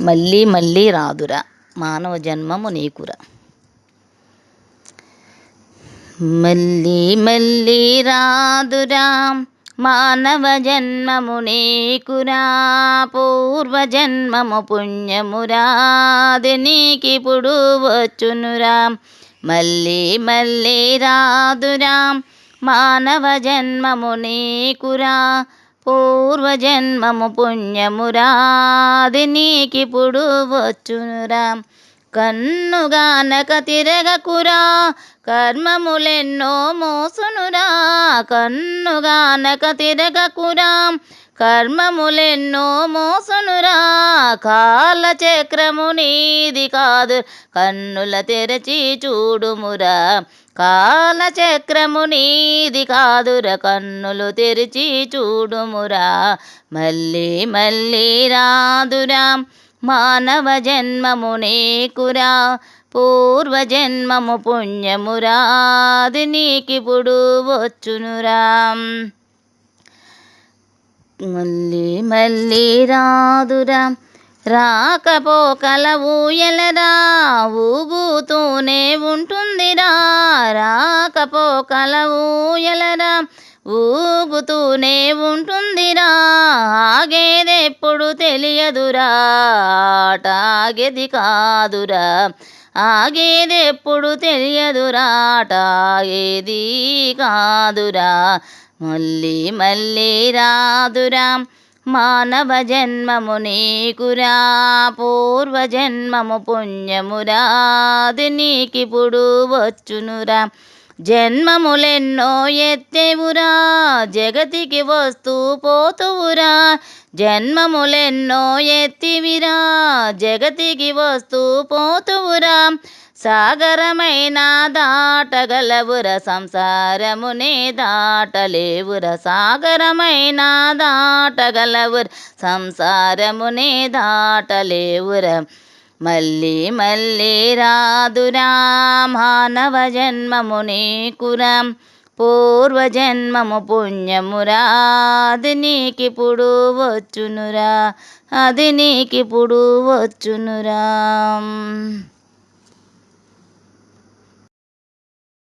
మళ్ళీ మళ్ళీ రాదురా. మానవ జన్మము నీకురా. మళ్ళీ మళ్ళీ రాదురా. మానవ జన్మము నీకురా. పూర్వజన్మము పుణ్యమురా. అది నీకిప్పుడు వచ్చునురా. మళ్ళీ మళ్ళీ రాదురా. మానవ జన్మము నీకురా. పూర్వజన్మము పుణ్యమురాది నీకిప్పుడు వచ్చునురా. కన్నుగానక తిరగకురా కర్మములెన్నో మోసునురా. కన్నుగానక తిరగకురా కర్మములెన్నో మోసునురా కాలచక్రము నీది కాదు కన్నుల తెరచి చూడుమురా. కాలచక్రము నీది కాదుర కన్నులు తెరిచి చూడుమురా. మళ్ళీ మళ్ళీ రాదురా మానవ జన్మము నీకురా పూర్వజన్మము పుణ్యమురా అది నీకిప్పుడు వచ్చునురా. మళ్ళీ మళ్ళీ రాదురా. రాకపోకల ఊయలరా ఊగుతూనే ఉంటుందిరా. రాకపోకల ఊయలరా ఊగుతూనే ఉంటుందిరా. ఆగేదెప్పుడు తెలియదురా. ఆట ఆగేది కాదురా. ఆగేదెప్పుడు తెలియదురా. ఆట ఆగేది కాదురా. మళ్ళీ మళ్ళీ రాదురా. మానవ జన్మము నీకురా పూర్వజన్మము పుణ్యమురా అది నీకిప్పుడు వచ్చునురా. జన్మములెన్నో ఎత్తేవురా జగతికి వస్తూ పోతువురా. జన్మములెన్నో ఎత్తివిరా జగతికి వస్తూ పోతువురా. సాగరమైన దాటగలవుర సంసారమునే దాటలేవుర సాగరమైన దాటగలవుర సంసారమునే దాటలేవుర మళ్ళీ మళ్ళీ రాదురా మానవ జన్మము నీకురా పూర్వజన్మము పుణ్యమురా అది నీకిప్పుడు వచ్చునురా అది నీకిప్పుడు వచ్చునురా